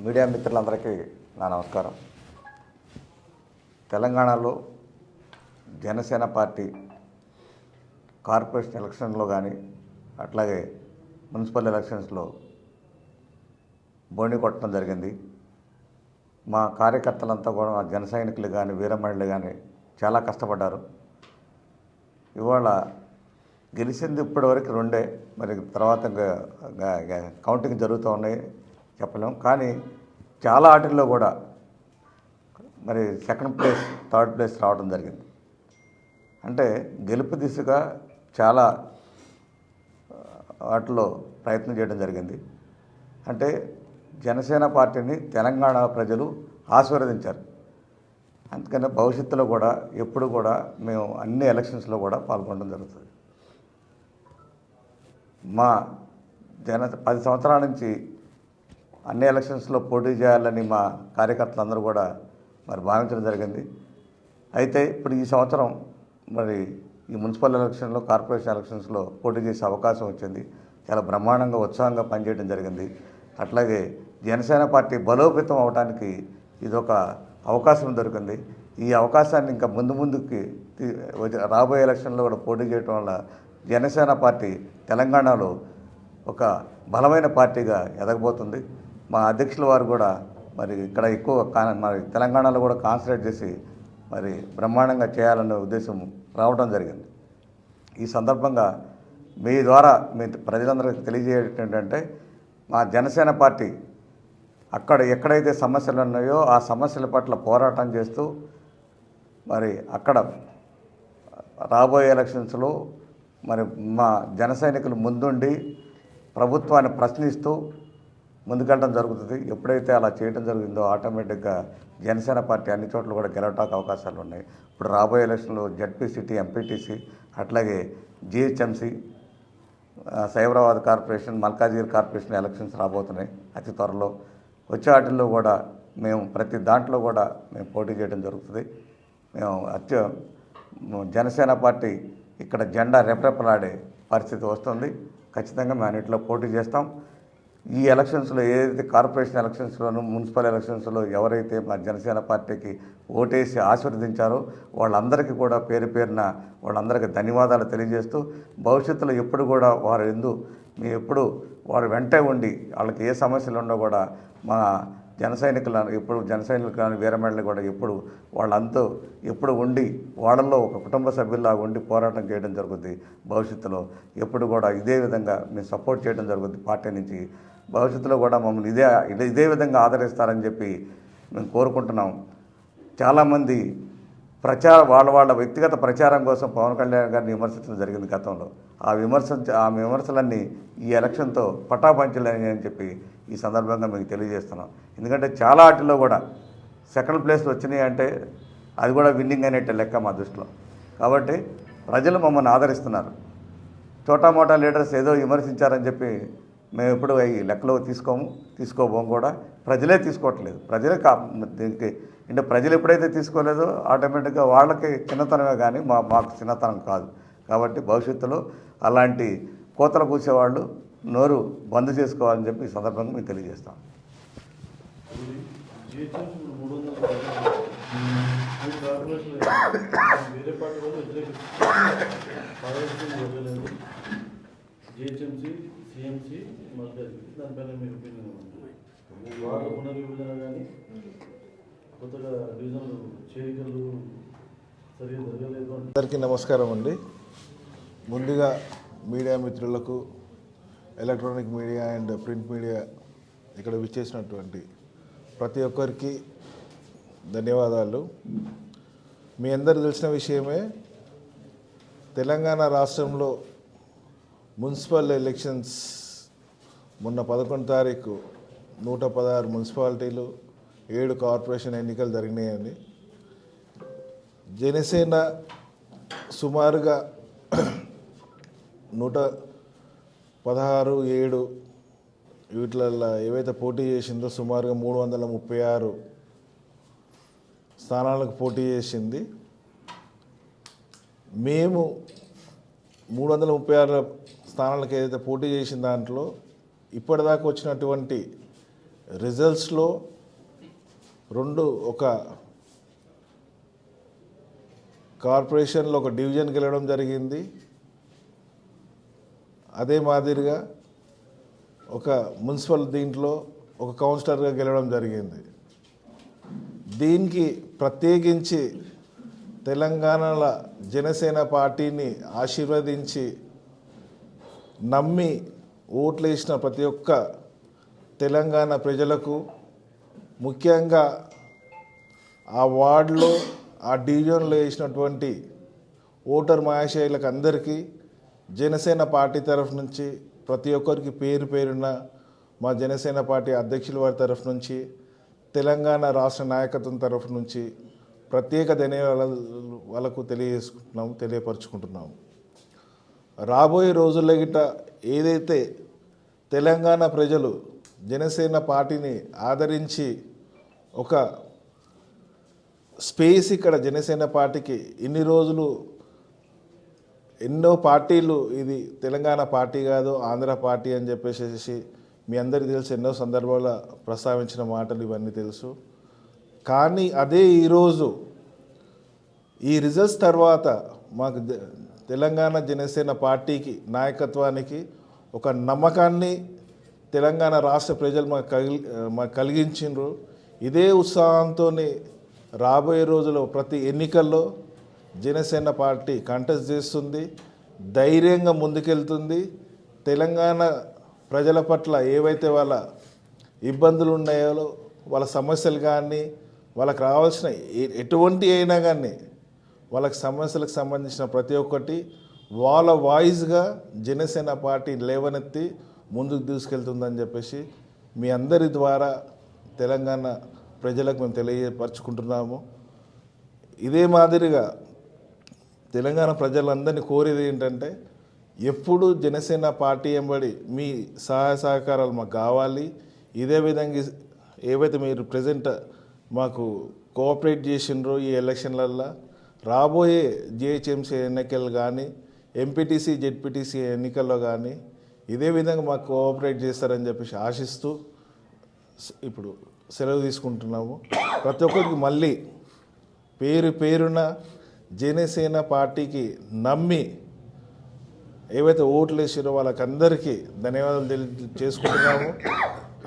Media మిత్రులందరికీ నా నమస్కారం. తెలంగాణలో జనసేన పార్టీ కార్పొరేషన్ ఎలక్షన్లో కానీ అట్లాగే మున్సిపల్ ఎలక్షన్స్లో బోణి కొట్టడం జరిగింది. మా కార్యకర్తలంతా కూడా మా జన సైనికులు కానీ వీరమణులు కానీ చాలా కష్టపడ్డారు. ఇవాళ గెలిచింది ఇప్పటివరకు రెండే. మరి తర్వాత ఇంకా కౌంటింగ్ జరుగుతూ ఉన్నాయి. చెప్పలేం. కానీ చాలా ఆటల్లో కూడా మరి సెకండ్ ప్లేస్ థర్డ్ ప్లేస్ రావడం జరిగింది. అంటే గెలుపు దిశగా చాలా వాటిలో ప్రయత్నం చేయడం జరిగింది. అంటే జనసేన పార్టీని తెలంగాణ ప్రజలు ఆశీర్వదించారు. అందుకని భవిష్యత్తులో కూడా ఎప్పుడు కూడా మేము అన్ని ఎలక్షన్స్లో కూడా పాల్గొనడం జరుగుతుంది. మా జన పది సంవత్సరాల నుంచి అన్ని ఎలక్షన్స్లో పోటీ చేయాలని మా కార్యకర్తలందరూ కూడా మరి భావించడం జరిగింది. అయితే ఇప్పుడు ఈ సంవత్సరం మరి ఈ మున్సిపల్ ఎలక్షన్లో కార్పొరేషన్ ఎలక్షన్స్లో పోటీ చేసే అవకాశం వచ్చింది. చాలా బ్రహ్మాండంగా ఉత్సాహంగా పనిచేయడం జరిగింది. అట్లాగే జనసేన పార్టీ బలోపేతం అవడానికి ఇదొక అవకాశం దొరికింది. ఈ అవకాశాన్ని ఇంకా ముందు ముందుకి రాబోయే ఎలక్షన్లో కూడా పోటీ చేయడం వల్ల జనసేన పార్టీ తెలంగాణలో ఒక బలమైన పార్టీగా ఎదగబోతుంది. మా అధ్యక్షుల వారు కూడా మరి ఇక్కడ ఎక్కువ మరి తెలంగాణలో కూడా కాన్సన్ట్రేట్ చేసి మరి బ్రహ్మాండంగా చేయాలనే ఉద్దేశం రావడం జరిగింది. ఈ సందర్భంగా మీ ద్వారా మీ ప్రజలందరికీ తెలియజేయటం ఏంటంటే మా జనసేన పార్టీ అక్కడ ఎక్కడైతే సమస్యలు ఉన్నాయో ఆ సమస్యల పట్ల పోరాటం చేస్తూ మరి అక్కడ రాబోయే ఎలక్షన్స్లో మరి మా జన సైనికులు ముందుండి ప్రభుత్వాన్ని ప్రశ్నిస్తూ ముందుకెళ్ళడం జరుగుతుంది. ఎప్పుడైతే అలా చేయడం జరిగిందో ఆటోమేటిక్గా జనసేన పార్టీ అన్ని చోట్ల కూడా గెలవటానికి అవకాశాలు ఉన్నాయి. ఇప్పుడు రాబోయే ఎలక్షన్లో జడ్పీసీటీ ఎంపీటీసీ అట్లాగే GHMC Cyberabad corporation Malkajgiri corporation elections రాబోతున్నాయి అతి త్వరలో. వచ్చే వాటిల్లో కూడా మేము ప్రతి దాంట్లో కూడా మేము పోటీ చేయడం జరుగుతుంది. మేము అత్య జనసేన పార్టీ ఇక్కడ జెండా రెపరెపలాడే పరిస్థితి వస్తుంది. ఖచ్చితంగా మేము అన్నింటిలో పోటీ చేస్తాం. ఈ ఎలక్షన్స్లో ఏదైతే కార్పొరేషన్ ఎలక్షన్స్లోనూ మున్సిపల్ ఎలక్షన్స్లో ఎవరైతే మా జనసేన పార్టీకి ఓటేసి ఆశీర్వదించారో వాళ్ళందరికీ కూడా పేరు పేరున వాళ్ళందరికీ ధన్యవాదాలు తెలియజేస్తూ భవిష్యత్తులో ఎప్పుడు కూడా వారు ఎందు మీ ఎప్పుడు వారు వెంటే ఉండి వాళ్ళకి ఏ సమస్యలు ఉన్నా కూడా మా జన సైనికులను ఎప్పుడు జన సైనికులు కానీ వీరమహిళలు కూడా ఎప్పుడు వాళ్ళంతా ఎప్పుడు ఉండి వాళ్ళల్లో ఒక కుటుంబ సభ్యుల్లా ఉండి పోరాటం చేయడం జరుగుద్ది. భవిష్యత్తులో ఎప్పుడు కూడా ఇదే విధంగా మేము సపోర్ట్ చేయడం జరుగుద్ది. పార్టీ నుంచి భవిష్యత్తులో కూడా మమ్మల్ని ఇదే ఇదే- విధంగా ఆదరిస్తారని చెప్పి మేము కోరుకుంటున్నాం. చాలామంది ప్రచార వాళ్ళ వాళ్ళ వ్యక్తిగత ప్రచారం కోసం పవన్ కళ్యాణ్ గారిని విమర్శించడం జరిగింది గతంలో. ఆ విమర్శ ఆ విమర్శలన్నీ ఈ ఎలక్షన్తో పటాపంచలేని అని చెప్పి ఈ సందర్భంగా మీకు తెలియజేస్తున్నాం. ఎందుకంటే చాలా వాటిల్లో కూడా సెకండ్ ప్లేస్లు వచ్చినాయి అంటే అది కూడా విన్నింగ్ అనేట లెక్క మా దృష్టిలో. కాబట్టి ప్రజలు మమ్మల్ని ఆదరిస్తున్నారు. చోటా మోటా లీడర్స్ ఏదో విమర్శించారని చెప్పి మేము ఎప్పుడు అవి లెక్కలో తీసుకోము తీసుకోబోము కూడా ప్రజలే తీసుకోవట్లేదు. ప్రజలే కా దీనికి అంటే ప్రజలు ఎప్పుడైతే తీసుకోలేదో ఆటోమేటిక్గా వాళ్ళకి చిన్నతనమే కానీ మా మాకు చిన్నతనం కాదు. కాబట్టి భవిష్యత్తులో అలాంటి కోతలు కూసేవాళ్ళు నోరు బంద్ చేసుకోవాలని చెప్పి ఈ సందర్భంగా మేము తెలియజేస్తాం. వేరే జిహెచ్ఎంసీ సిఎంసీ దానిపైన మీ ఒపీనియన్ వార్డు పునర్విభజన కానీ కొత్తగా డివిజన్లు చేరికలు సరిగా జరగలేదు అందరికీ నమస్కారం అండి. ముందుగా మీడియా మిత్రులకు electronic media and print media ఇక్కడ విచ్చేసినటువంటి ప్రతి ఒక్కరికి ధన్యవాదాలు. మీ అందరు తెలిసిన విషయమే తెలంగాణ రాష్ట్రంలో మున్సిపల్ ఎలక్షన్స్ మొన్న పదకొండు తారీఖు నూట పదహారు మున్సిపాలిటీలు ఏడు కార్పొరేషన్ ఎన్నికలు జరిగినాయండి. జనసేన సుమారుగా నూట పదహారు ఏడు వీటిలలో ఏవైతే పోటీ చేసిందో సుమారుగా మూడు వందల ముప్పై ఆరు స్థానాలకు పోటీ చేసింది. మేము మూడు వందల ముప్పై ఆరు స్థానాలకు ఏదైతే పోటీ చేసిన దాంట్లో ఇప్పటిదాకా వచ్చినటువంటి రిజల్ట్స్లో రెండు ఒక కార్పొరేషన్లో ఒక డివిజన్ గెలవడం జరిగింది. అదే మాదిరిగా ఒక మున్సిపల్ దీంట్లో ఒక కౌన్సిలర్గా గెలవడం జరిగింది. దీనికి ప్రత్యేకించి తెలంగాణల జనసేన పార్టీని ఆశీర్వదించి నమ్మి ఓట్లేసిన ప్రతి ఒక్క తెలంగాణ ప్రజలకు ముఖ్యంగా ఆ వార్డులో ఆ డివిజన్లో వేసినటువంటి ఓటర్ మహాశైలకు అందరికీ జనసేన పార్టీ తరఫు నుంచి ప్రతి ఒక్కరికి పేరు పేరున మా జనసేన పార్టీ అధ్యక్షుల వారి తరఫు నుంచి తెలంగాణ రాష్ట్ర నాయకత్వం తరఫు నుంచి ప్రత్యేక ధన్యవాదాలు వాళ్ళకు తెలియజేసుకుంటున్నాము తెలియపరుచుకుంటున్నాము. రాబోయే రోజుల్లో గిట ఏదైతే తెలంగాణ ప్రజలు జనసేన పార్టీని ఆదరించి ఒక స్పేస్ ఇక్కడ జనసేన పార్టీకి ఇన్ని రోజులు ఎన్నో పార్టీలు ఇది తెలంగాణ పార్టీ కాదు ఆంధ్ర పార్టీ అని చెప్పేసి మీ అందరికీ తెలుసు ఎన్నో సందర్భాల్లో ప్రస్తావించిన మాటలు ఇవన్నీ తెలుసు. కానీ అదే ఈరోజు ఈ రిజల్ట్స్ తర్వాత మాకు తెలంగాణ జనసేన పార్టీకి నాయకత్వానికి ఒక నమ్మకాన్ని తెలంగాణ రాష్ట్ర ప్రజలు మాకు కలిగి మాకు కలిగించిండ్రు. ఇదే ఉత్సాహంతో రాబోయే రోజుల్లో ప్రతి ఎన్నికల్లో జనసేన పార్టీ కంటెస్ట్ చేస్తుంది ధైర్యంగా ముందుకెళ్తుంది. తెలంగాణ ప్రజల పట్ల ఏవైతే వాళ్ళ ఇబ్బందులు ఉన్నాయో వాళ్ళ సమస్యలు కానీ వాళ్ళకి రావాల్సిన ఎటువంటి అయినా కానీ వాళ్ళకి సమస్యలకు సంబంధించిన ప్రతి ఒక్కటి వాళ్ళ వాయిస్గా జనసేన పార్టీ లేవనెత్తి ముందుకు తీసుకెళ్తుందని చెప్పేసి మీ అందరి ద్వారా తెలంగాణ ప్రజలకు మేము తెలియపరచుకుంటున్నాము. ఇదే మాదిరిగా తెలంగాణ ప్రజలందరినీ కోరేది ఏంటంటే ఎప్పుడు జనసేన పార్టీ ఎంబడి మీ సహాయ సహకారాలు మాకు కావాలి. ఇదే విధంగా ఏవైతే మీరు ప్రజెంట్ మాకు కోఆపరేట్ చేసిండ్రో ఈ ఎలక్షన్లల్లో రాబోయే జిహెచ్ఎంసీ ఎన్నికలు కానీ ఎంపీటీసీ జెడ్పీటీసీ ఎన్నికల్లో కానీ ఇదే విధంగా మాకు కోఆపరేట్ చేస్తారని చెప్పేసి ఆశిస్తూ ఇప్పుడు సెలవు తీసుకుంటున్నాము. ప్రతి ఒక్కరికి మళ్ళీ పేరు పేరున జనసేన పార్టీకి నమ్మి ఏవైతే ఓట్లు వేసారో వాళ్ళకందరికీ ధన్యవాదాలు తెలి చేసుకుంటున్నాము.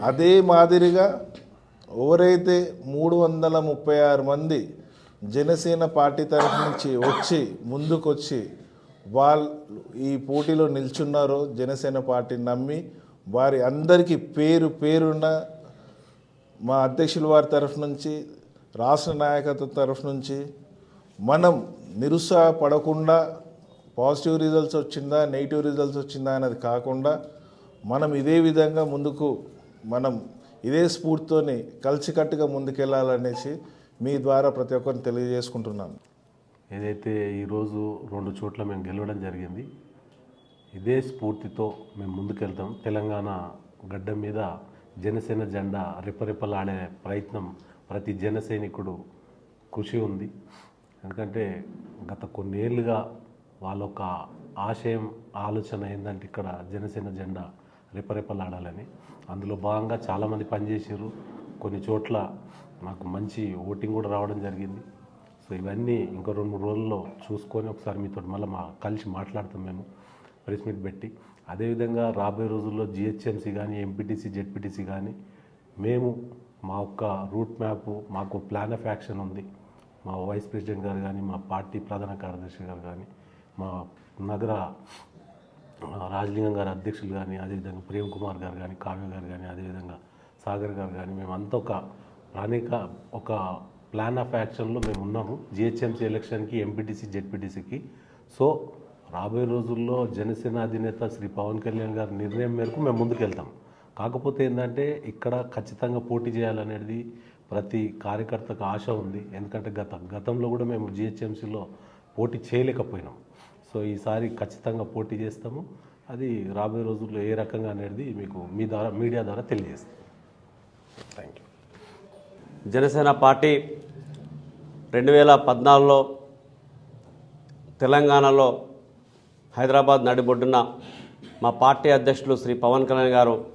అదే మాదిరిగా ఎవరైతే మూడు వందల ముప్పై ఆరు మంది జనసేన పార్టీ తరఫు నుంచి వచ్చి ముందుకొచ్చి వాళ్ళు ఈ పోటీలో నిల్చున్నారో జనసేన పార్టీని నమ్మి వారి అందరికీ పేరు పేరున్న మా అధ్యక్షుల వారి తరఫు నుంచి రాష్ట్ర నాయకత్వం తరఫు నుంచి మనం నిరుత్సాహపడకుండా పాజిటివ్ రిజల్ట్స్ వచ్చిందా నెగిటివ్ రిజల్ట్స్ వచ్చిందా అనేది కాకుండా మనం ఇదే విధంగా ముందుకు మనం ఇదే స్ఫూర్తితోని కలిసికట్టుగా ముందుకెళ్ళాలనేసి మీ ద్వారా ప్రతి ఒక్కరిని తెలియజేసుకుంటున్నాను. ఏదైతే ఈరోజు రెండు చోట్ల మేము గెలవడం జరిగింది ఇదే స్ఫూర్తితో మేము ముందుకెళ్తాం. తెలంగాణ గడ్డ మీద జనసేన జెండా రిపరిపలాడే ప్రయత్నం ప్రతి జన సైనికుడు కృషి ఉంది. ఎందుకంటే గత కొన్నేళ్ళుగా వాళ్ళ ఒక ఆశయం ఆలోచన ఏంటంటే ఇక్కడ జనసేన జెండా రిపరిపలాడాలని. అందులో భాగంగా చాలామంది పనిచేసారు కొన్ని చోట్ల నాకు మంచి ఓటింగ్ కూడా రావడం జరిగింది. సో ఇవన్నీ ఇంకో రెండు మూడు రోజుల్లో చూసుకొని ఒకసారి మీతో మళ్ళీ మా కలిసి మాట్లాడతాం మేము. ప్రెస్ మీట్ పెట్టి. అదేవిధంగా రాబోయే రోజుల్లో జిహెచ్ఎంసీ కానీ ఎంపీటీసీ జెడ్పీటీసీ కానీ మేము మా యొక్క రూట్ మ్యాప్ మాకు ప్లాన్ ఆఫ్ యాక్షన్ ఉంది. మా వైస్ ప్రెసిడెంట్ గారు కానీ మా పార్టీ ప్రధాన కార్యదర్శి గారు కానీ మా నగర రాజలింగం గారి అధ్యక్షులు కానీ అదేవిధంగా ప్రేమ్ కుమార్ గారు కానీ కావ్య గారు కానీ అదేవిధంగా సాగర్ గారు కానీ మేమంతా ఒక అనేక ఒక ప్లాన్ ఆఫ్ యాక్షన్లో మేము ఉన్నాము. జిహెచ్ఎంసీ ఎలక్షన్కి ఎంపీటీసీ జెడ్పీటీసీకి. సో రాబోయే రోజుల్లో జనసేన అధినేత శ్రీ పవన్ కళ్యాణ్ గారి నిర్ణయం మేరకు మేము ముందుకెళ్తాం. కాకపోతే ఏంటంటే ఇక్కడ ఖచ్చితంగా పోటీ చేయాలనేది ప్రతి కార్యకర్తకు ఆశ ఉంది. ఎందుకంటే గత గతంలో కూడా మేము జిహెచ్ఎంసీలో పోటీ చేయలేకపోయినాం. సో ఈసారి ఖచ్చితంగా పోటీ చేస్తాము. అది రాబోయే రోజుల్లో ఏ రకంగా అనేది మీకు మీ ద్వారా మీడియా ద్వారా తెలియజేస్తాం. థ్యాంక్ యూ జనసేన పార్టీ రెండు వేల పద్నాలుగులో తెలంగాణలో హైదరాబాద్ నడిబొడ్డున మా పార్టీ అధ్యక్షులు శ్రీ పవన్ కళ్యాణ్ గారు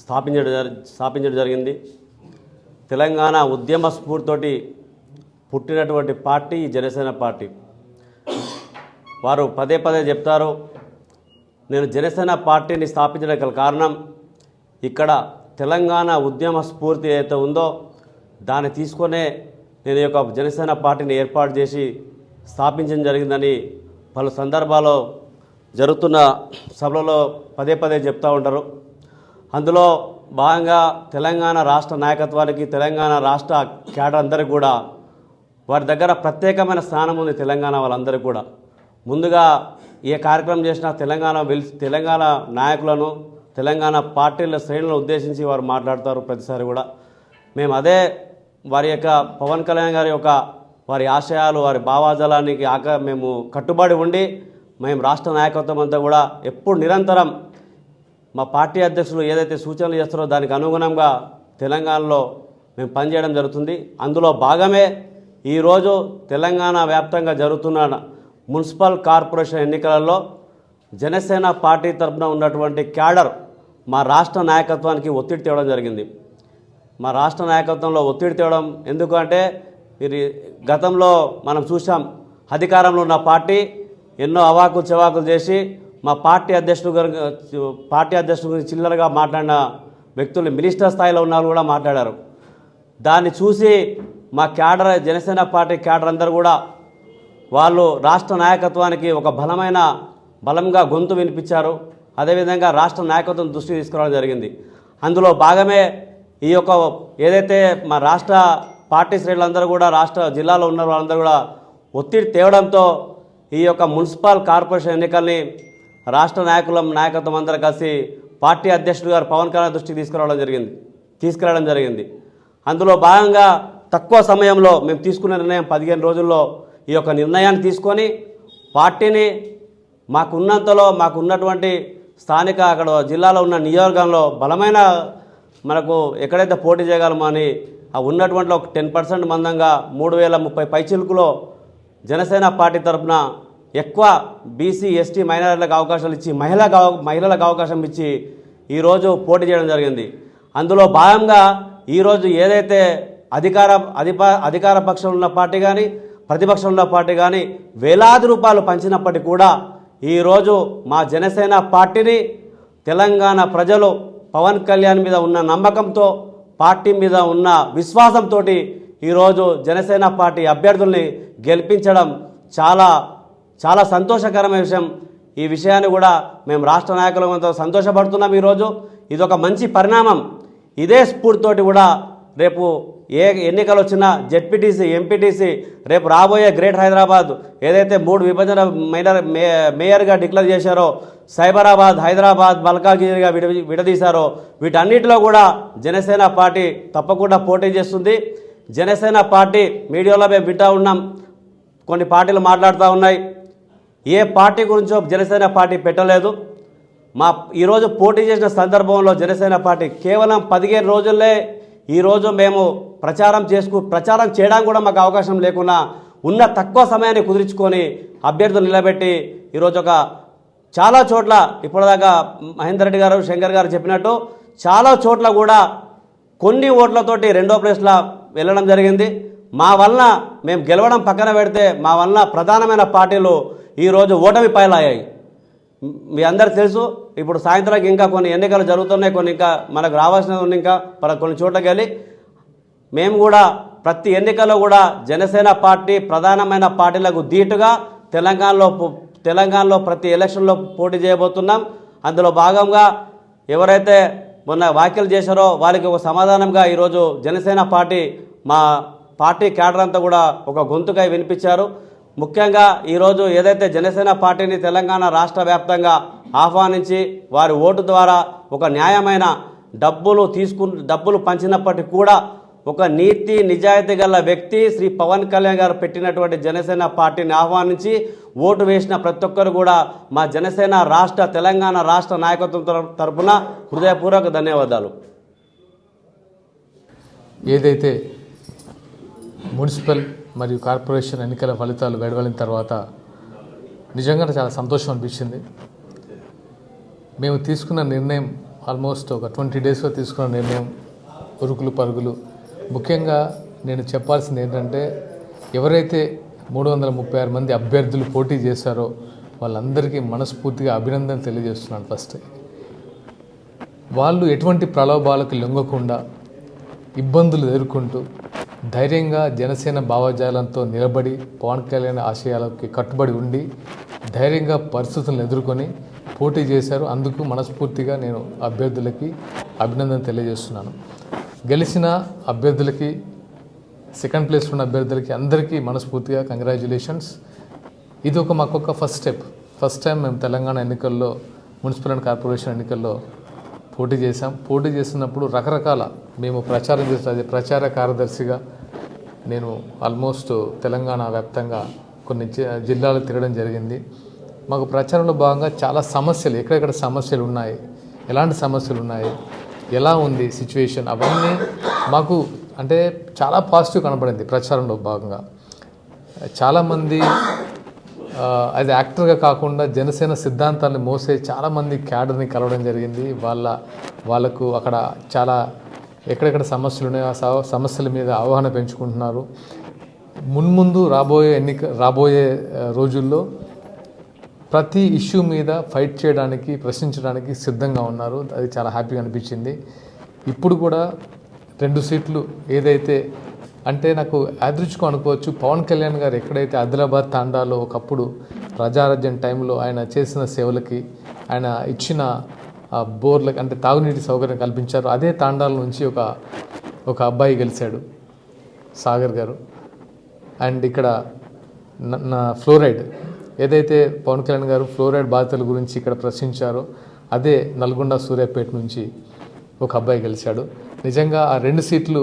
స్థాపించడం జరి- స్థాపించడం జరిగింది. తెలంగాణ ఉద్యమ స్ఫూర్తితోటి పుట్టినటువంటి పార్టీ జనసేన పార్టీ. వారు పదే పదే చెప్తారు నేను జనసేన పార్టీని స్థాపించడానికి గల కారణం ఇక్కడ తెలంగాణ ఉద్యమ స్ఫూర్తి ఏదైతే ఉందో దాన్ని తీసుకొనే నేను యొక్క జనసేన పార్టీని ఏర్పాటు చేసి స్థాపించడం జరిగిందని పలు సందర్భాల్లో జరుగుతున్న సభలలో పదే పదే చెప్తూ ఉంటారు. అందులో భాగంగా తెలంగాణ రాష్ట్ర నాయకత్వానికి తెలంగాణ రాష్ట్ర క్యాడర్ అందరికీ కూడా వారి దగ్గర ప్రత్యేకమైన స్థానం ఉంది తెలంగాణ వాళ్ళందరికీ కూడా. ముందుగా ఏ కార్యక్రమం చేసినా తెలంగాణ వెల్ తెలంగాణ నాయకులను తెలంగాణ పార్టీల శ్రేణులను ఉద్దేశించి వారు మాట్లాడతారు ప్రతిసారి కూడా. మేము అదే వారి యొక్క పవన్ కళ్యాణ్ గారి యొక్క వారి ఆశయాలు వారి భావాజలానికి ఆక మేము కట్టుబడి ఉండి మేము రాష్ట్ర నాయకత్వం అంతా కూడా ఎప్పుడు నిరంతరం మా పార్టీ అధ్యక్షులు ఏదైతే సూచనలు చేస్తారో దానికి అనుగుణంగా తెలంగాణలో మేము పనిచేయడం జరుగుతుంది. అందులో భాగమే ఈరోజు తెలంగాణ వ్యాప్తంగా జరుగుతున్న మున్సిపల్ కార్పొరేషన్ ఎన్నికలలో జనసేన పార్టీ తరఫున ఉన్నటువంటి క్యాడర్ మా రాష్ట్ర నాయకత్వానికి ఒత్తిడి తేవడం జరిగింది. మా రాష్ట్ర నాయకత్వంలో ఒత్తిడి తేవడం ఎందుకంటే ఇది గతంలో మనం చూసాం అధికారంలో ఉన్న పార్టీ ఎన్నో అవాకులు చెవాకులు చేసి మా పార్టీ అధ్యక్షుడు గారు పార్టీ అధ్యక్షుడు గురించి చిల్లరగా మాట్లాడిన వ్యక్తులు మినిస్టర్ స్థాయిలో ఉన్న వాళ్ళు కూడా మాట్లాడారు. దాన్ని చూసి మా క్యాడర్ జనసేన పార్టీ క్యాడర్ అందరూ కూడా వాళ్ళు రాష్ట్ర నాయకత్వానికి ఒక బలమైన బలంగా గొంతు వినిపించారు. అదేవిధంగా రాష్ట్ర నాయకత్వం దృష్టి తీసుకురావడం జరిగింది. అందులో భాగమే ఈ యొక్క ఏదైతే మా రాష్ట్ర పార్టీ శ్రేణులందరూ కూడా రాష్ట్ర జిల్లాలో ఉన్న వాళ్ళందరూ కూడా ఒత్తిడి తేవడంతో ఈ యొక్క మున్సిపల్ కార్పొరేషన్ ఎన్నికల్ని రాష్ట్ర నాయకుల నాయకత్వం అందరూ కలిసి పార్టీ అధ్యక్షుడు గారు పవన్ కళ్యాణ్ దృష్టికి తీసుకురావడం జరిగింది తీసుకురావడం జరిగింది. అందులో భాగంగా తక్కువ సమయంలో మేము తీసుకున్న నిర్ణయం పదిహేను రోజుల్లో ఈ యొక్క నిర్ణయాన్ని తీసుకొని పార్టీని మాకున్నంతలో మాకున్నటువంటి స్థానిక అక్కడ జిల్లాలో ఉన్న నియోజకవర్గంలో బలమైన మనకు ఎక్కడైతే పోటీ చేయగలమో అని ఆ ఉన్నటువంటి ఒక టెన్ పర్సెంట్ మందంగా మూడు వేల ముప్పై పైచిలుకులో జనసేన పార్టీ తరఫున ఎక్కువ బీసీ ఎస్టీ మైనారిటీలకు అవకాశాలు ఇచ్చి మహిళా మహిళలకు అవకాశం ఇచ్చి ఈరోజు పోటీ చేయడం జరిగింది. అందులో భాగంగా ఈరోజు ఏదైతే అధికార అధిప అధికార పక్షంలో ఉన్న పార్టీ కానీ ప్రతిపక్షంలో ఉన్న పార్టీ కానీ వేలాది రూపాయలు పంచినప్పటికీ కూడా ఈరోజు మా జనసేన పార్టీని తెలంగాణ ప్రజలు పవన్ కళ్యాణ్ మీద ఉన్న నమ్మకంతో పార్టీ మీద ఉన్న విశ్వాసంతో ఈరోజు జనసేన పార్టీ అభ్యర్థుల్ని గెలిపించడం చాలా చాలా సంతోషకరమైన విషయం. ఈ విషయాన్ని కూడా మేము రాష్ట్ర నాయకులతో సంతోషపడుతున్నాం ఈరోజు. ఇది ఒక మంచి పరిణామం. ఇదే స్ఫూర్తితోటి కూడా రేపు ఏ ఎన్నికలు వచ్చినా జెడ్పీటీసీ ఎంపీటీసీ రేపు రాబోయే గ్రేట్ హైదరాబాద్ ఏదైతే మూడు విభజన మైనర్ మే మేయర్గా డిక్లేర్ చేశారో సైబరాబాద్ హైదరాబాద్ మల్కాగిరిగా విడ విడదీశారో వీటన్నిటిలో కూడా జనసేన పార్టీ తప్పకుండా పోటీ చేస్తుంది. జనసేన పార్టీ మీడియాలో మేము వింటా ఉన్నాం. కొన్ని పార్టీలు మాట్లాడుతూ ఉన్నాయి. ఏ పార్టీ గురించో జనసేన పార్టీ పెట్టలేదు. మా ఈరోజు పోటీ చేసిన సందర్భంలో జనసేన పార్టీ కేవలం పదిహేను రోజుల్లే ఈరోజు మేము ప్రచారం చేసుకు ప్రచారం చేయడానికి కూడా మాకు అవకాశం లేకుండా ఉన్న తక్కువ సమయాన్ని కుదుర్చుకొని అభ్యర్థులు నిలబెట్టి ఈరోజు ఒక చాలా చోట్ల ఇప్పటిదాకా మహేందర్ రెడ్డి గారు శంకర్ గారు చెప్పినట్టు చాలా చోట్ల కూడా కొన్ని ఓట్లతోటి రెండో ప్లేస్లో వెళ్ళడం జరిగింది. మా వలన మేము గెలవడం పక్కన పెడితే మా వలన ప్రధానమైన పార్టీలు ఈరోజు ఓటమి పాలయ్యాయి. మీ అందరు తెలుసు ఇప్పుడు సాయంత్రానికి ఇంకా కొన్ని ఎన్నికలు జరుగుతున్నాయి కొన్ని ఇంకా మనకు రావాల్సిన ఇంకా మన కొన్ని చోట్లకి వెళ్ళి మేము కూడా ప్రతి ఎన్నికల్లో కూడా జనసేన పార్టీ ప్రధానమైన పార్టీలకు ధీటుగా తెలంగాణలో తెలంగాణలో ప్రతి ఎలక్షన్లో పోటీ చేయబోతున్నాం. అందులో భాగంగా ఎవరైతే మొన్న వ్యాఖ్యలు చేశారో వాళ్ళకి ఒక సమాధానంగా ఈరోజు జనసేన పార్టీ మా పార్టీ క్యాడర్ అంతా కూడా ఒక గొంతుకై వినిపించారు. ముఖ్యంగా ఈరోజు ఏదైతే జనసేన పార్టీని తెలంగాణ రాష్ట్ర వ్యాప్తంగా ఆహ్వానించి వారి ఓటు ద్వారా ఒక న్యాయమైన డబ్బులు తీసుకు డబ్బులు పంచినప్పటికీ కూడా ఒక నీతి నిజాయితీ గల వ్యక్తి శ్రీ పవన్ కళ్యాణ్ గారు పెట్టినటువంటి జనసేన పార్టీని ఆహ్వానించి ఓటు వేసిన ప్రతి ఒక్కరు కూడా మా జనసేన రాష్ట్ర తెలంగాణ రాష్ట్ర నాయకత్వం తరఫున తరపున హృదయపూర్వక ధన్యవాదాలు. ఏదైతే మున్సిపల్ మరియు కార్పొరేషన్ ఎన్నికల ఫలితాలు వెడవలిన తర్వాత నిజంగా చాలా సంతోషం అనిపించింది. మేము తీసుకున్న నిర్ణయం ఆల్మోస్ట్ ఒక ట్వంటీ డేస్లో తీసుకున్న నిర్ణయం. ఉరుకులు పరుగులు. ముఖ్యంగా నేను చెప్పాల్సింది ఏంటంటే ఎవరైతే మూడు వందల ముప్పై ఆరు మంది అభ్యర్థులు పోటీ చేశారో వాళ్ళందరికీ మనస్ఫూర్తిగా అభినందన తెలియజేస్తున్నాను ఫస్ట్. వాళ్ళు ఎటువంటి ప్రలోభాలకు లొంగకుండా ఇబ్బందులు ఎదుర్కొంటూ ధైర్యంగా జనసేన భావజాలంతో నిలబడి పవన్ కళ్యాణ్ ఆశయాలకి కట్టుబడి ఉండి ధైర్యంగా పరిస్థితులను ఎదుర్కొని పోటీ చేశారు. అందుకు మనస్ఫూర్తిగా నేను అభ్యర్థులకి అభినందన తెలియజేస్తున్నాను. గెలిచిన అభ్యర్థులకి సెకండ్ ప్లేస్ ఉన్న అభ్యర్థులకి అందరికీ మనస్ఫూర్తిగా కంగ్రాచులేషన్స్ ఇది ఒక మాకు ఒక ఫస్ట్ స్టెప్ ఫస్ట్ టైం మేము తెలంగాణ ఎన్నికల్లో మున్సిపల్ అండ్ కార్పొరేషన్ ఎన్నికల్లో పోటీ చేశాం. పోటీ చేస్తున్నప్పుడు రకరకాల మేము ప్రచారం చేస్తే ప్రచార కార్యదర్శిగా నేను ఆల్మోస్ట్ తెలంగాణ వ్యాప్తంగా కొన్ని జిల్లాలు తిరగడం జరిగింది. మాకు ప్రచారంలో భాగంగా చాలా సమస్యలు ఎక్కడెక్కడ సమస్యలు ఉన్నాయి ఎలాంటి సమస్యలు ఉన్నాయి ఎలా ఉంది సిచ్యువేషన్ అవన్నీ మాకు అంటే చాలా పాజిటివ్ కనబడింది ప్రచారంలో భాగంగా. చాలామంది అది యాక్టర్గా కాకుండా జనసేన సిద్ధాంతాన్ని మోసే చాలామంది క్యాడర్ని కలవడం జరిగింది. వాళ్ళ వాళ్ళకు అక్కడ చాలా ఎక్కడెక్కడ సమస్యలు ఉన్నాయో ఆ సమస్యల మీద అవగాహన పెంచుకుంటున్నారు. మున్ముందు రాబోయే ఎన్నిక రాబోయే రోజుల్లో ప్రతి ఇష్యూ మీద ఫైట్ చేయడానికి ప్రశ్నించడానికి సిద్ధంగా ఉన్నారు. అది చాలా హ్యాపీగా అనిపించింది. ఇప్పుడు కూడా రెండు సీట్లు ఏదైతే అంటే నాకు యాదృచ్ఛికం అనుకోవచ్చు. పవన్ కళ్యాణ్ గారు ఎక్కడైతే ఆదిలాబాద్ తాండాలో ఒకప్పుడు ప్రజారాజ్యం టైంలో ఆయన చేసిన సేవలకి ఆయన ఇచ్చిన బోర్లకి అంటే తాగునీటి సౌకర్యం కల్పించారు. అదే తాండాల నుంచి ఒక ఒక అబ్బాయి గెలిచాడు సాగర్ గారు. అండ్ ఇక్కడ నా ఫ్లోరైడ్ ఏదైతే పవన్ కళ్యాణ్ గారు ఫ్లోరైడ్ బాధితుల గురించి ఇక్కడ ప్రశ్నించారో అదే నల్గొండ సూర్యాపేట నుంచి ఒక అబ్బాయి గెలిచాడు. నిజంగా ఆ రెండు సీట్లు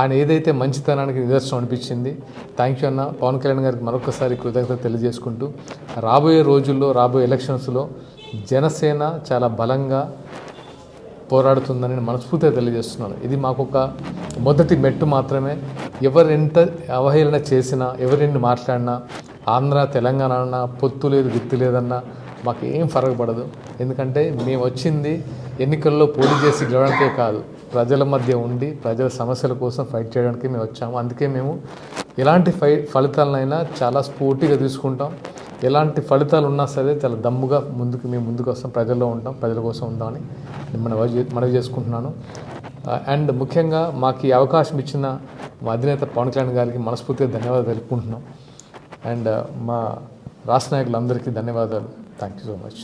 ఆయన ఏదైతే మంచితనానికి నిదర్శనం అనిపించింది థ్యాంక్ యూ అన్న. పవన్ కళ్యాణ్ గారికి మరొకసారి కృతజ్ఞత తెలియజేసుకుంటూ రాబోయే రోజుల్లో రాబోయే ఎలక్షన్స్లో జనసేన చాలా బలంగా పోరాడుతుందని మనస్ఫూర్తిగా తెలియజేస్తున్నాను. ఇది మాకు ఒక మొదటి మెట్టు మాత్రమే. ఎవరెంత అవహేళన చేసినా ఎవరెన్ని మాట్లాడినా ఆంధ్ర తెలంగాణ అన్నా పొత్తు లేదు గిత్తు లేదన్నా మాకు ఏం ఫరక పడదు. ఎందుకంటే మేము వచ్చింది ఎన్నికల్లో పోటీ చేసి గెలవడానికే కాదు. ప్రజల మధ్య ఉండి ప్రజల సమస్యల కోసం ఫైట్ చేయడానికి మేము వచ్చాము. అందుకే మేము ఎలాంటి ఫై ఫలితాలనైనా చాలా స్ఫూర్తిగా తీసుకుంటాం. ఎలాంటి ఫలితాలు ఉన్నా సరే చాలా దమ్ముగా ముందుకు మేము ముందుకు వస్తాం. ప్రజల్లో ఉంటాం ప్రజల కోసం ఉందామని నేను మనవి చేసుకుంటున్నాను. అండ్ ముఖ్యంగా మాకు ఈ అవకాశం ఇచ్చిన మా అధినేత పవన్ కళ్యాణ్ గారికి మనస్ఫూర్తిగా ధన్యవాదాలు తెలుపుకుంటున్నాం. అండ్ మా రాష్ట్ర నాయకులందరికీ ధన్యవాదాలు. Thank you so much.